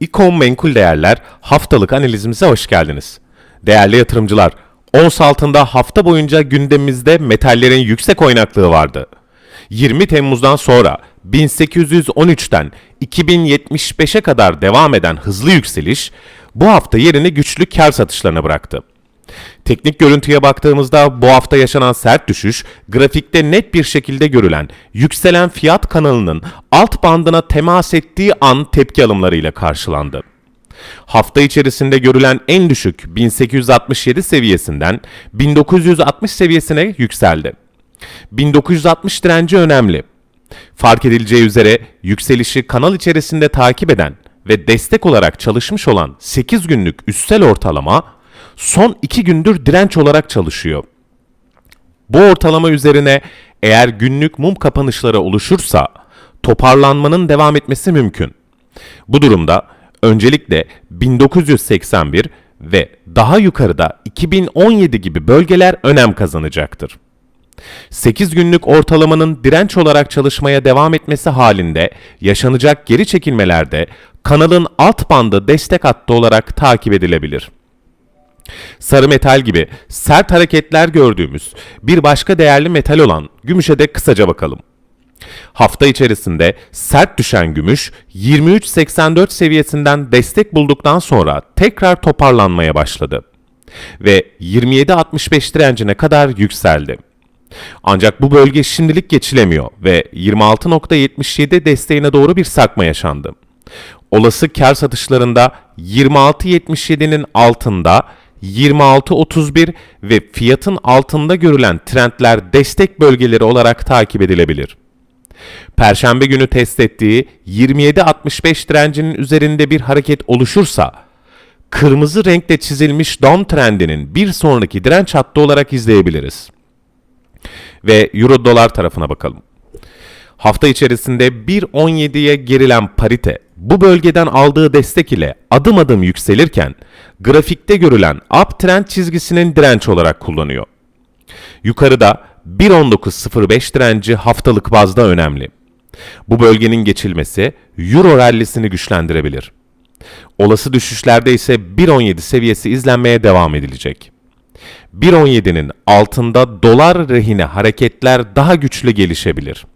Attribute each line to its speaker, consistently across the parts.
Speaker 1: Bitkom Menkul Değerler haftalık analizimize hoş geldiniz. Değerli yatırımcılar, ons altında hafta boyunca gündemimizde metallerin yüksek oynaklığı vardı. 20 Temmuz'dan sonra 1813'ten 2075'e kadar devam eden hızlı yükseliş bu hafta yerini güçlü kar satışlarına bıraktı. Teknik görüntüye baktığımızda bu hafta yaşanan sert düşüş, grafikte net bir şekilde görülen yükselen fiyat kanalının alt bandına temas ettiği an tepki alımlarıyla karşılandı. Hafta içerisinde görülen en düşük 1867 seviyesinden 1960 seviyesine yükseldi. 1960 direnci önemli. Fark edileceği üzere yükselişi kanal içerisinde takip eden ve destek olarak çalışmış olan 8 günlük üstel ortalama son 2 gündür direnç olarak çalışıyor. Bu ortalama üzerine eğer günlük mum kapanışları oluşursa toparlanmanın devam etmesi mümkün. Bu durumda öncelikle 1981 ve daha yukarıda 2017 gibi bölgeler önem kazanacaktır. 8 günlük ortalamanın direnç olarak çalışmaya devam etmesi halinde yaşanacak geri çekilmelerde kanalın alt bandı destek hattı olarak takip edilebilir. Sarı metal gibi sert hareketler gördüğümüz bir başka değerli metal olan gümüşe de kısaca bakalım. Hafta içerisinde sert düşen gümüş 23.84 seviyesinden destek bulduktan sonra tekrar toparlanmaya başladı ve 27.65 direncine kadar yükseldi. Ancak bu bölge şimdilik geçilemiyor ve 26.77 desteğine doğru bir sarkma yaşandı. Olası kar satışlarında 26.77'nin altında 26.31 ve fiyatın altında görülen trendler destek bölgeleri olarak takip edilebilir. Perşembe günü test ettiği 27.65 direncinin üzerinde bir hareket oluşursa, kırmızı renkle çizilmiş down trendinin bir sonraki direnç hattı olarak izleyebiliriz. Ve euro dolar tarafına bakalım. Hafta içerisinde 1.17'ye gerilen parite bu bölgeden aldığı destek ile adım adım yükselirken grafikte görülen uptrend çizgisinin direnç olarak kullanıyor. Yukarıda 1.19.05 direnci haftalık bazda önemli. Bu bölgenin geçilmesi euro rallisini güçlendirebilir. Olası düşüşlerde ise 1.17 seviyesi izlenmeye devam edilecek. 1.17'nin altında dolar rehine hareketler daha güçlü gelişebilir.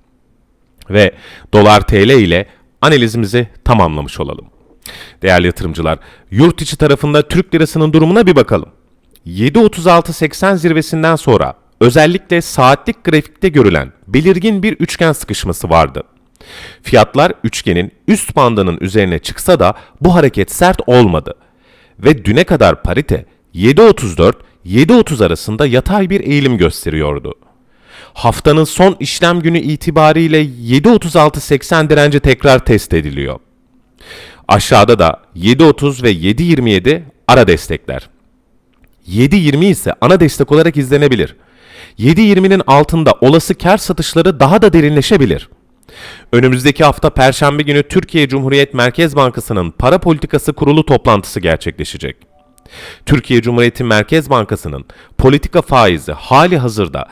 Speaker 1: Ve dolar TL ile analizimizi tamamlamış olalım. Değerli yatırımcılar, yurt içi tarafında Türk lirasının durumuna bir bakalım. 7.36.80 zirvesinden sonra özellikle saatlik grafikte görülen belirgin bir üçgen sıkışması vardı. Fiyatlar üçgenin üst bandının üzerine çıksa da bu hareket sert olmadı. Ve düne kadar parite 7.34-7.30 arasında yatay bir eğilim gösteriyordu. Haftanın son işlem günü itibariyle 7.36.80 direnci tekrar test ediliyor. Aşağıda da 7.30 ve 7.27 ara destekler. 7.20 ise ana destek olarak izlenebilir. 7.20'nin altında olası kar satışları daha da derinleşebilir. Önümüzdeki hafta Perşembe günü Türkiye Cumhuriyet Merkez Bankası'nın para politikası kurulu toplantısı gerçekleşecek. Türkiye Cumhuriyeti Merkez Bankası'nın politika faizi hali hazırda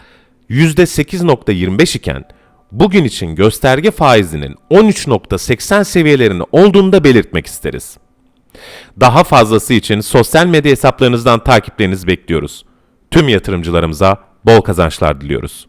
Speaker 1: %8.25 iken bugün için gösterge faizinin 13.80 seviyelerinde olduğunu da belirtmek isteriz. Daha fazlası için sosyal medya hesaplarınızdan takiplerinizi bekliyoruz. Tüm yatırımcılarımıza bol kazançlar diliyoruz.